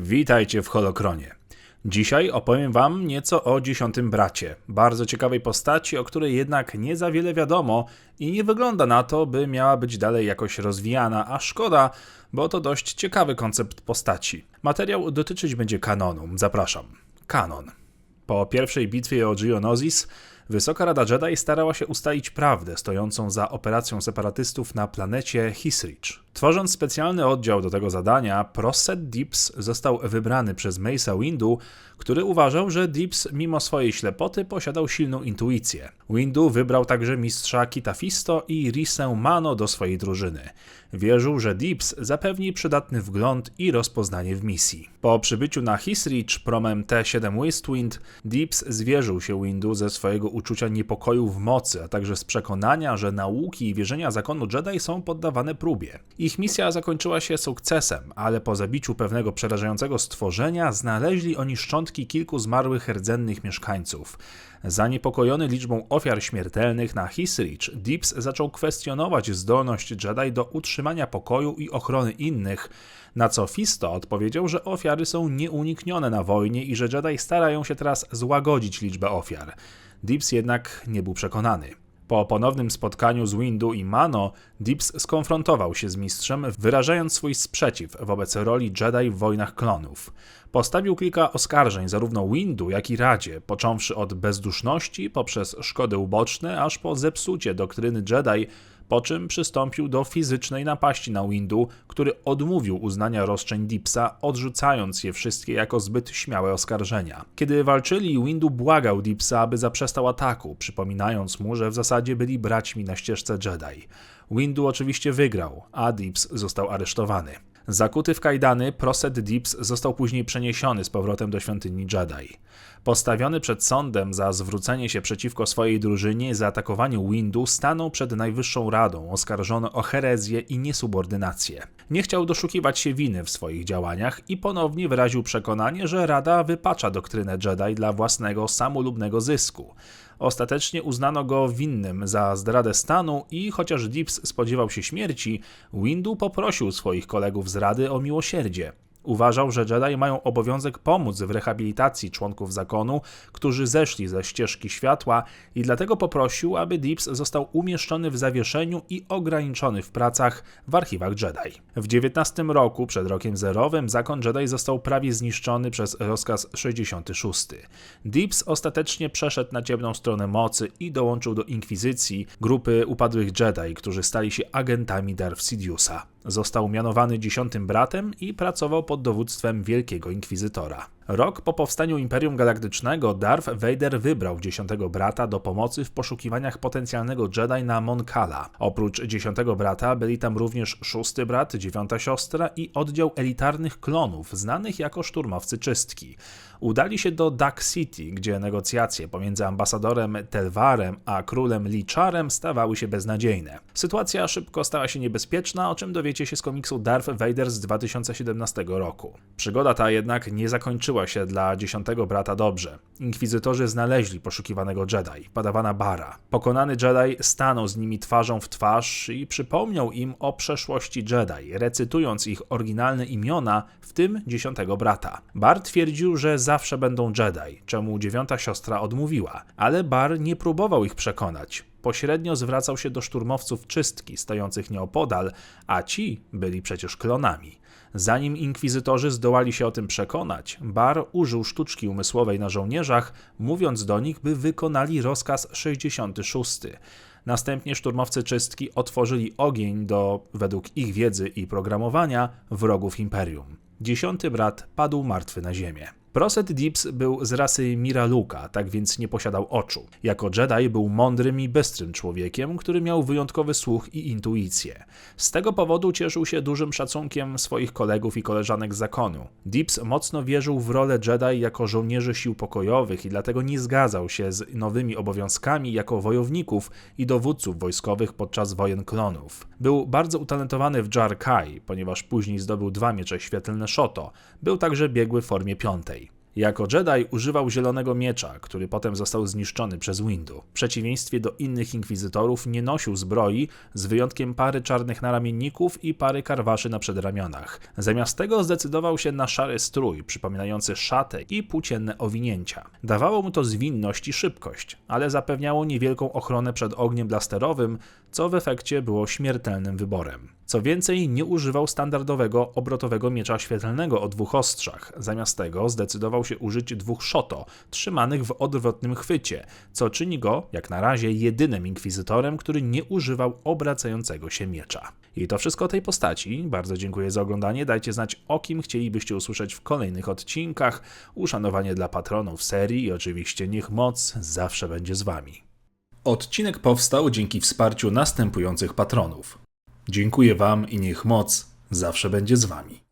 Witajcie w Holokronie. Dzisiaj opowiem Wam nieco o dziesiątym bracie, bardzo ciekawej postaci, o której jednak nie za wiele wiadomo i nie wygląda na to, by miała być dalej jakoś rozwijana, a szkoda, bo to dość ciekawy koncept postaci. Materiał dotyczyć będzie kanonu. Zapraszam. Kanon. Po pierwszej bitwie o Geonosis Wysoka Rada Jedi starała się ustalić prawdę stojącą za operacją separatystów na planecie Hisrich. Tworząc specjalny oddział do tego zadania, Proset Dips został wybrany przez Mesa Windu, który uważał, że Dips mimo swojej ślepoty posiadał silną intuicję. Windu wybrał także mistrza Kitafisto i Risę Mano do swojej drużyny. Wierzył, że Dips zapewni przydatny wgląd i rozpoznanie w misji. Po przybyciu na Hisrich promem T-7 Westwind, Dips zwierzył się Windu ze swojego uczucia niepokoju w mocy, a także z przekonania, że nauki i wierzenia zakonu Jedi są poddawane próbie. Ich misja zakończyła się sukcesem, ale po zabiciu pewnego przerażającego stworzenia znaleźli oni szczątki kilku zmarłych rdzennych mieszkańców. Zaniepokojony liczbą ofiar śmiertelnych na Hisrich, Dips zaczął kwestionować zdolność Jedi do utrzymania pokoju i ochrony innych, na co Fisto odpowiedział, że ofiary są nieuniknione na wojnie i że Jedi starają się teraz złagodzić liczbę ofiar. Dips jednak nie był przekonany. Po ponownym spotkaniu z Windu i Mano, Dips skonfrontował się z mistrzem, wyrażając swój sprzeciw wobec roli Jedi w wojnach klonów. Postawił kilka oskarżeń zarówno Windu, jak i Radzie, począwszy od bezduszności poprzez szkody uboczne, aż po zepsucie doktryny Jedi, po czym przystąpił do fizycznej napaści na Windu, który odmówił uznania roszczeń Dipsa, odrzucając je wszystkie jako zbyt śmiałe oskarżenia. Kiedy walczyli, Windu błagał Dipsa, aby zaprzestał ataku, przypominając mu, że w zasadzie byli braćmi na ścieżce Jedi. Windu oczywiście wygrał, a Dips został aresztowany. Zakuty w kajdany, Proset Dips został później przeniesiony z powrotem do świątyni Jedi. Postawiony przed sądem za zwrócenie się przeciwko swojej drużynie i zaatakowanie Windu, stanął przed Najwyższą Radą, oskarżony o herezję i niesubordynację. Nie chciał doszukiwać się winy w swoich działaniach i ponownie wyraził przekonanie, że Rada wypacza doktrynę Jedi dla własnego samolubnego zysku. Ostatecznie uznano go winnym za zdradę stanu i chociaż Dips spodziewał się śmierci, Windu poprosił swoich kolegów z Rady o miłosierdzie. Uważał, że Jedi mają obowiązek pomóc w rehabilitacji członków zakonu, którzy zeszli ze ścieżki światła i dlatego poprosił, aby Dips został umieszczony w zawieszeniu i ograniczony w pracach w archiwach Jedi. W 19 roku, przed rokiem zerowym, zakon Jedi został prawie zniszczony przez rozkaz 66. Dips ostatecznie przeszedł na ciemną stronę mocy i dołączył do inkwizycji, grupy upadłych Jedi, którzy stali się agentami Darth Sidious'a. Został mianowany dziesiątym bratem i pracował pod dowództwem Wielkiego Inkwizytora. Rok po powstaniu Imperium Galaktycznego Darth Vader wybrał dziesiątego brata do pomocy w poszukiwaniach potencjalnego Jedi na Mon Cala. Oprócz dziesiątego brata byli tam również szósty brat, dziewiąta siostra i oddział elitarnych klonów, znanych jako szturmowcy czystki. Udali się do Duck City, gdzie negocjacje pomiędzy ambasadorem Telwarem a królem Licharem stawały się beznadziejne. Sytuacja szybko stała się niebezpieczna, o czym dowiecie się z komiksu Darth Vader z 2017 roku. Przygoda ta jednak nie zakończyła się dla dziesiątego brata dobrze. Inkwizytorzy znaleźli poszukiwanego Jedi, padawana Bara. Pokonany Jedi stanął z nimi twarzą w twarz i przypomniał im o przeszłości Jedi, recytując ich oryginalne imiona, w tym dziesiątego brata. Bar twierdził, że zawsze będą Jedi, czemu dziewiąta siostra odmówiła, ale Bar nie próbował ich przekonać pośrednio zwracał się do szturmowców czystki stojących nieopodal, a ci byli przecież klonami. Zanim inkwizytorzy zdołali się o tym przekonać, Bar użył sztuczki umysłowej na żołnierzach, mówiąc do nich, by wykonali rozkaz 66. Następnie szturmowcy czystki otworzyli ogień do, według ich wiedzy i programowania, wrogów imperium. Dziesiąty brat padł martwy na ziemię. Proset Dips był z rasy Miraluka, tak więc nie posiadał oczu. Jako Jedi był mądrym i bystrym człowiekiem, który miał wyjątkowy słuch i intuicję. Z tego powodu cieszył się dużym szacunkiem swoich kolegów i koleżanek z zakonu. Dips mocno wierzył w rolę Jedi jako żołnierzy sił pokojowych i dlatego nie zgadzał się z nowymi obowiązkami jako wojowników i dowódców wojskowych podczas wojen klonów. Był bardzo utalentowany w Jar Kai, ponieważ później zdobył dwa miecze świetlne Shoto. Był także biegły w formie piątej. Jako Jedi używał zielonego miecza, który potem został zniszczony przez Windu. W przeciwieństwie do innych inkwizytorów nie nosił zbroi, z wyjątkiem pary czarnych naramienników i pary karwaszy na przedramionach. Zamiast tego zdecydował się na szary strój, przypominający szatę i płócienne owinięcia. Dawało mu to zwinność i szybkość, ale zapewniało niewielką ochronę przed ogniem blasterowym, co w efekcie było śmiertelnym wyborem. Co więcej, nie używał standardowego obrotowego miecza świetlnego o dwóch ostrzach. Zamiast tego zdecydował się użyć dwóch szoto, trzymanych w odwrotnym chwycie, co czyni go, jak na razie, jedynym inkwizytorem, który nie używał obracającego się miecza. I to wszystko o tej postaci. Bardzo dziękuję za oglądanie. Dajcie znać, o kim chcielibyście usłyszeć w kolejnych odcinkach. Uszanowanie dla patronów serii i oczywiście niech moc zawsze będzie z wami. Odcinek powstał dzięki wsparciu następujących patronów. Dziękuję Wam i niech moc zawsze będzie z Wami.